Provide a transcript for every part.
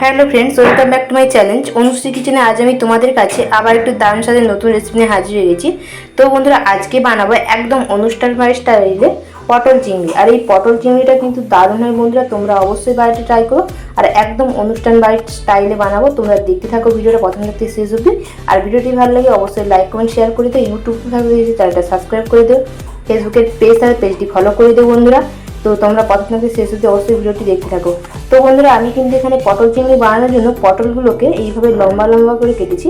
Hello friends welcome back to my challenge Anushree কিচেনে আজ আমি তোমাদের কাছে আবার একটু দারুণ সাথে নতুন রেসিপি নিয়ে হাজির হয়ে গেছি। তো বন্ধুরা, আজকে বানাবো একদম অনুষ্ঠান বাড়ির স্টাইলে পটল চিংড়ি। আর এই পটল চিংড়িটা কিন্তু দারুণ হয় বন্ধুরা, তোমরা অবশ্যই বাড়িতে ট্রাই করো। আর একদম অনুষ্ঠান বাড়ির স্টাইলে বানাবো। তোমরা দেখতে থাকো ভিডিওটা প্রথম থেকে শেষ অবধি। আর ভিডিওটি ভালো লাগে, অবশ্যই লাইক কমেন্ট শেয়ার করে দিও। ইউটিউব থাকলে চ্যানেলটা সাবস্ক্রাইব করে দিও। ফেসবুকের পেজ আর পেজটি ফলো করে দেবো বন্ধুরা। তো তোমরা প্রথম থেকে শেষ অবধি অবশ্যই ভিডিওটি দেখতে থাকো। তো বন্ধুরা, আমি কিন্তু এখানে পটল চিংড়ি বানানোর জন্য পটলগুলোকে এইভাবে লম্বা লম্বা করে কেটেছি।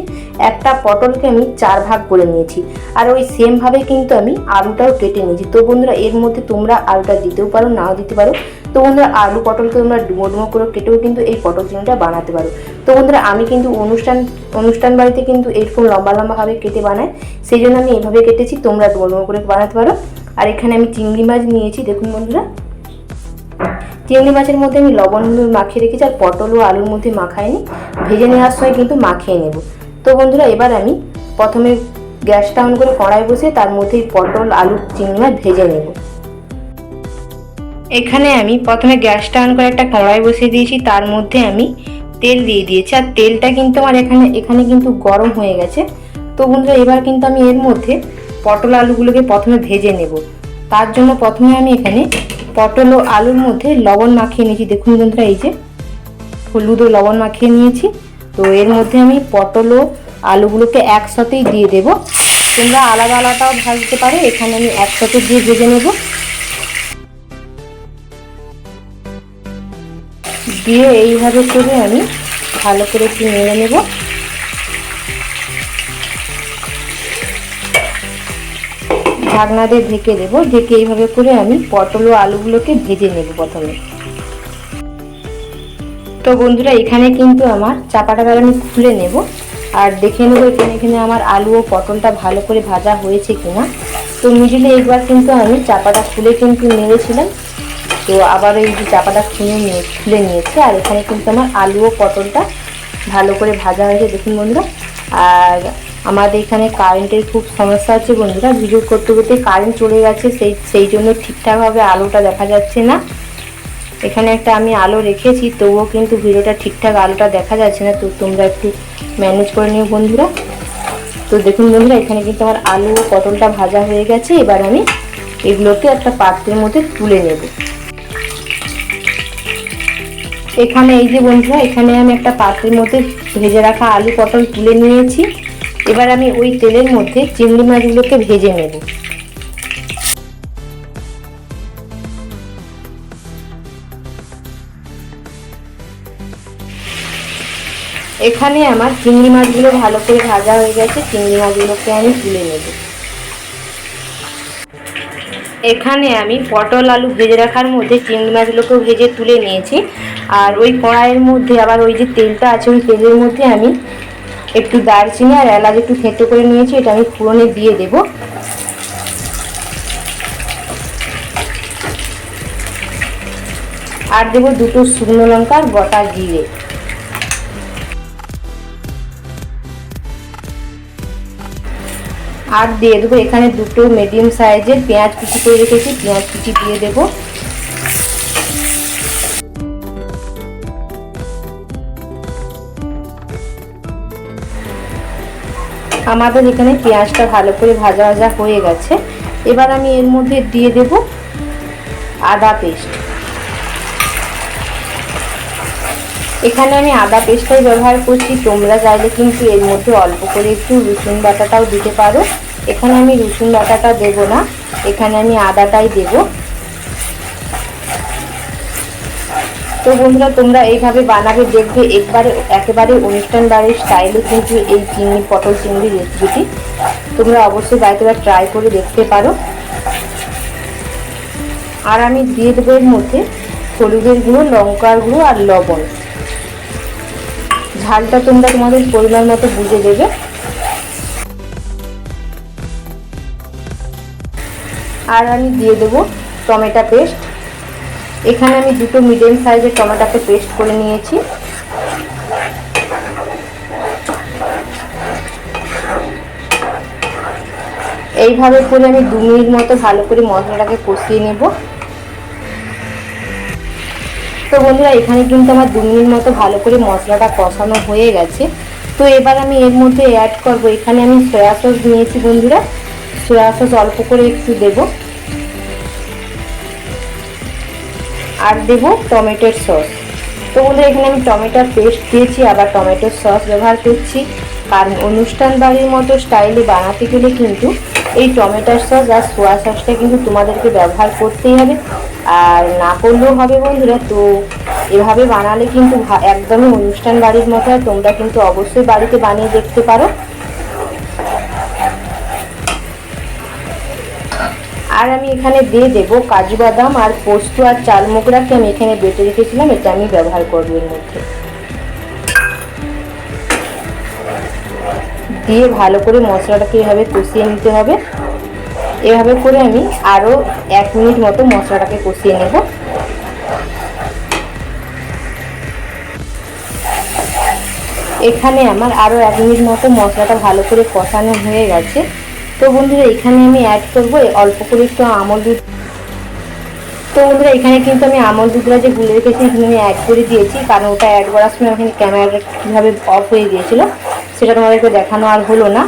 একটা পটলকে আমি চার ভাগ করে নিয়েছি। আর ওই সেমভাবে কিন্তু আমি আলুটাও কেটে নিয়েছি। তো বন্ধুরা, এর মধ্যে তোমরা আলুটা দিতেও পারো, নাও দিতে পারো। তো বন্ধুরা, আলু পটলকে তোমরা ডুমো ডুমো করে কেটেও কিন্তু এই পটল চিংড়িটা বানাতে পারো। তো বন্ধুরা, আমি কিন্তু অনুষ্ঠান অনুষ্ঠান বাড়িতে কিন্তু এরকম লম্বা লম্বাভাবে কেটে বানাই। সেই জন্য আমি এইভাবে কেটেছি, তোমরা ডুমো ডুমো করে বানাতে পারো। আর এখানে আমি চিংড়ি মাছ নিয়েছি। দেখুন বন্ধুরা চিংড়ি মাছের মধ্যে আমি লবণ মাখিয়ে রেখেছি আর পটল ও আলুর মধ্যে মাখাইনি। ভেজে নেওয়ার সময় কিন্তু মাখিয়ে নেব। তো বন্ধুরা, এবার আমি প্রথমে গ্যাসটা অন করে কড়াই বসে তার মধ্যে পটল, আলু, চিংড়ি মাছ ভেজে নেব। এখানে আমি প্রথমে গ্যাসটা অন করে একটা কড়াই বসিয়ে দিয়েছি। তার মধ্যে আমি তেল দিয়ে দিয়েছি। আর তেলটা কিন্তু আমার এখানে এখানে কিন্তু গরম হয়ে গেছে। তো বন্ধুরা, এবার কিন্তু আমি এর মধ্যে পটল, আলুগুলোকে প্রথমে ভেজে নেব। তার জন্য প্রথমে আমি এখানে পটল ও আলুর মধ্যে লবণ মাখিয়ে নিয়েছি। দেখুন বন্ধুরা, এই যে হলুদ ও লবণ মাখিয়ে নিয়েছি। তো এর মধ্যে আমি পটল ও আলুগুলোকে একসাথেই দিয়ে দেব। তোমরা আলাদা আলাদাও ভাজতে পারো, এখানে আমি একসাথে দিয়ে ভেজে নেব। দিয়ে এইভাবে করে আমি ভালো করে একটু নেড়ে নেব। ঢাকনা দিয়ে ঢেকে দেবো। ঢেকে এইভাবে করে আমি পটল ও আলুগুলোকে ভেজে নেব প্রথমে। তো বন্ধুরা, এখানে কিন্তু আমার চাপাটা আমি খুলে নেব। আর দেখে নেব এখানে এখানে আমার আলু ও পটলটা ভালো করে ভাজা হয়েছে কিনা। তো মিডিলে একবার কিন্তু আমি চাপাটা খুলে কিন্তু নিয়েছিলাম তো আবার এই যে চাপাটা খুলে নিয়ে, খুলে নিয়েছি। আর এখানে কিন্তু আমার আলু ও পটলটা ভালো করে ভাজা হয়েছে, দেখুন বন্ধুরা। আর আমাদের এখানে কারেন্টের খুব সমস্যা আছে বন্ধুরা। ভিডিও করতে করতে কারেন্ট চলে গেছে, সেই সেই জন্য ঠিকঠাকভাবে আলোটা দেখা যাচ্ছে না। এখানে একটা আমি আলো রেখেছি, তবুও কিন্তু ভিডিওটা ঠিকঠাক আলোটা দেখা যাচ্ছে না। তো তোমরা একটু ম্যানেজ করে নিও বন্ধুরা। তো দেখুন বন্ধুরা, এখানে কিন্তু আমার আলু পটলটা ভাজা হয়ে গেছে। এবার আমি এগুলোকে একটা পাত্রের মধ্যে তুলে নেব। এখানে এই যে বন্ধুরা, এখানে আমি একটা পাত্রের মধ্যে ভেজে রাখা আলু পটল তুলে নিয়েছি। এবার আমি ওই তেলের মধ্যে চিংড়ি মাছগুলোকে ভেজে নেব। এখানে আমার চিংড়ি মাছগুলো ভালো করে ভাজা হয়ে গেছে, চিংড়ি মাছগুলোকে আমি তুলে নেব। এখানে আমি পটল আলু ভেজে রাখার মধ্যে চিংড়ি মাছগুলোকেও ভেজে তুলে নিয়েছি। আর ওই কড়াইয়ের মধ্যে আবার ওই যে তেলটা আছে, ওই তেলের মধ্যে আমি একটু দারচিনি আর এলাচ একটু থেঁতো করে নিয়েছি, এটা আমি ফোড়নে দিয়ে দেব। আর দেবো দুটো শুকনো লঙ্কার গোটা জিরে। আর দিয়ে দেবো এখানে দুটো মিডিয়াম সাইজের পেঁয়াজ কুচি করে রেখেছি, পেঁয়াজ কুচি দিয়ে দেবো। আমাদের এখানে পেঁয়াজটা ভালো করে ভাজা ভাজা হয়ে গেছে। এবার আমি এর মধ্যে দিয়ে দেব আদা পেস্ট। এখানে আমি আদা পেস্টটাই ব্যবহার করছি। তোমরা চাইলে কিন্তু এর মধ্যে অল্প করে একটু রসুন বাটাটাও দিতে পারো। এখানে আমি রসুন বাটাটা দেব না। এখানে আমি আদাটাই দেব। তো বন্ধুরা, তোমরা এইভাবে বানাবে, দেখবে একবারে একেবারে অনুষ্ঠান বাড়ির স্টাইলে কিন্তু এই চিংড়ি, পটল চিংড়ি রেসিপিটি তোমরা অবশ্যই বাড়িতে ট্রাই করে দেখতে পারো। আর আমি দিয়ে দেবো এর মধ্যে হলুদের গুঁড়ো, লঙ্কার গুঁড়ো আর লবণ। ঝালটা তোমরা তোমাদের পরিমাণ মতো বুঝে দেবে। আর আমি দিয়ে দেবো টমেটো পেস্ট এখানে আমি দুটো মিডিয়াম সাইজের টমেটোকে পেস্ট করে নিয়েছি। এইভাবে করে আমি দু মিনিট মতো ভালো করে মশলাটাকে কষিয়ে নেব। তো বন্ধুরা, এখানে কিন্তু আমার দু মিনিট মতো ভালো করে মশলাটা কষানো হয়ে গেছে। তো এবার আমি এর মধ্যে অ্যাড করব। এখানে আমি সয়া সস নিয়েছি বন্ধুরা। সয়া সস অল্প করে একটু দেব। আর দেব টমেটোর সস। তো বন্ধুরা, এখানে আমি টমেটোর পেস্ট দিয়েছি, আবার টমেটোর সস ব্যবহার করছি। কারণ অনুষ্ঠান বাড়ির মতো স্টাইলে বানাতে গেলে কিন্তু এই টমেটোর সস আর সোয়া সসটা কিন্তু তোমাদেরকে ব্যবহার করতেই হবে। আর না করলেও হবে বন্ধুরা, তো এভাবে বানালে কিন্তু একদমই অনুষ্ঠান বাড়ির মতো তোমরা কিন্তু অবশ্যই বাড়িতে বানিয়ে দেখতে পারো। আর আমি এখানে দিয়ে দেবো কাজু বাদাম আর পোস্ত আর চাল মোগরাকে আমি এখানে বেটে রেখেছিলাম? এটা আমি ব্যবহার করব এর মধ্যে। দিয়ে ভালো করে মশলাটাকে এভাবে কষিয়ে নিতে হবে। এভাবে করে আমি আরও এক মিনিট মতো মশলাটাকে কষিয়ে নেব। এখানে আমার আরও এক মিনিট মতো মশলাটা ভালো করে কষানো হয়ে গেছে। তো বন্ধুরা, এখানে আমি অ্যাড করব। অল্প করে একটু আমল দুধ। তো বন্ধুরা, এখানে কিন্তু আমি আমল দুধটা যে গুলে রেখেছি, এখানে আমি অ্যাড করে দিয়েছি। কারণ ওটা অ্যাড করার সময় ওখানে ক্যামেরাটা কীভাবে অফ হয়ে গিয়েছিল, সেটা তোমাদেরকে দেখানো আর হলো না।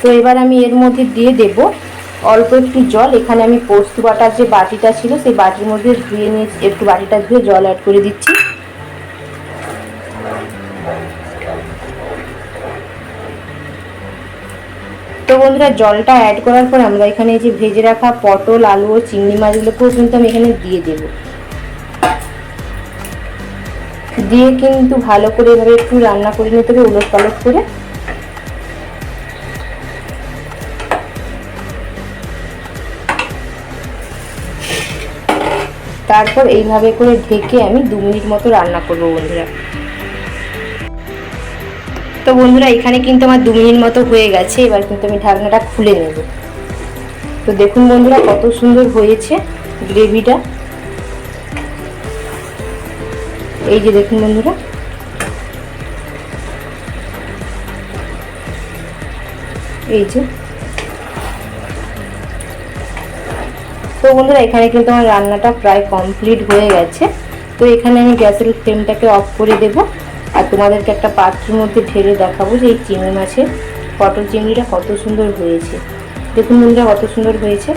তো এবার আমি এর মধ্যে দিয়ে দেব অল্প একটু জল। এখানে আমি পোস্ত বাটার যে বাটিটা ছিল, সেই বাটির মধ্যে ধুয়ে নিয়ে একটু বাটিটা ধুয়ে জল অ্যাড করে দিচ্ছি। তো বন্ধুরা, জলটা অ্যাড করার পর আমরা এখানে যে ভেজে রাখা পটল, আলু ও চিংড়ি মাছগুলোকেও কিন্তু আমি এখানে দিয়ে দেব। দিয়ে কিন্তু ভালো করে এভাবে একটু রান্না করে নিতে হবে, উলট পালট করে। তারপর এইভাবে করে ঢেকে আমি দু মিনিট মতো রান্না করব বন্ধুরা। তো বন্ধুরা, এখানে কিন্তু আমার দু মিনিট মতো হয়ে গেছে, এবার কিন্তু আমি ঢাকনাটা খুলে নেব। তো দেখুন বন্ধুরা, কত সুন্দর হয়েছে গ্রেভিটা। এই যে দেখুন বন্ধুরা। এই যে। তো বন্ধুরা, এখানে কিন্তু আমার রান্নাটা প্রায় কমপ্লিট হয়ে গেছে। তো এখানে আমি গ্যাসের ফ্লেমটাকে অফ করে দেব। আর তোমাদেরকে একটা পাত্রের মধ্যে ঢেলে দেখাবো যে এই চিংড়ি মাছের পটল চিংড়িটা কত সুন্দর হয়েছে। দেখুন বন্ধুরা, কত সুন্দর হয়েছে।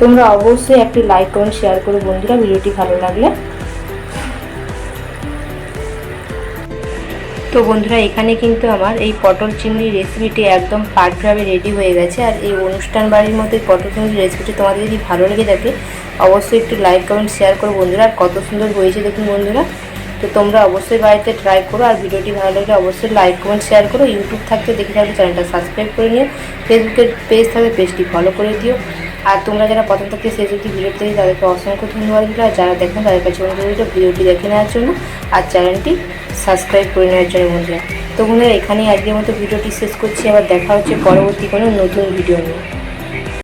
তোমরা অবশ্যই একটি লাইক কমেন্ট শেয়ার করো বন্ধুরা, ভিডিওটি ভালো লাগলে। তো বন্ধুরা, এখানে কিন্তু আমার এই পটল চিংড়ি রেসিপিটি একদম পারফেক্টভাবে রেডি হয়ে গেছে। আর এই অনুষ্ঠান বাড়ির মতো পটল চিংড়ি রেসিপিটি তোমাদের যদি ভালো লেগে থাকে, অবশ্যই একটু লাইক কমেন্ট শেয়ার করো বন্ধুরা। আর কত সুন্দর হয়েছে দেখুন বন্ধুরা। তো তোমরা অবশ্যই বাড়িতে ট্রাই করো। আর ভিডিওটি ভালো লাগলে অবশ্যই লাইক কমেন্ট শেয়ার করো। ইউটিউব থাকতে দেখে থাকলে চ্যানেলটা সাবস্ক্রাইব করে নিও। ফেসবুকের পেজ থাকলে পেজটি ফলো করে দিও। আর তোমরা যারা প্রথম থেকে শেষ অবধি ভিডিও দেখে তাদেরকে অসংখ্য ধন্যবাদ দিল আর যারা দেখেন, তাদের কাছে অনুরোধ রইল ভিডিওটি দেখে নেওয়ার জন্য। আর চ্যানেলটি সাবস্ক্রাইব করে নেওয়ার জন্য বন্ধুরা। তো বন্ধুরা, এখানেই আজকের মতো ভিডিওটি শেষ করছি। আবার দেখা হচ্ছে পরবর্তী কোনো নতুন ভিডিও নিয়ে।